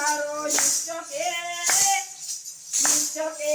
મારો નીચો કે નીચો કે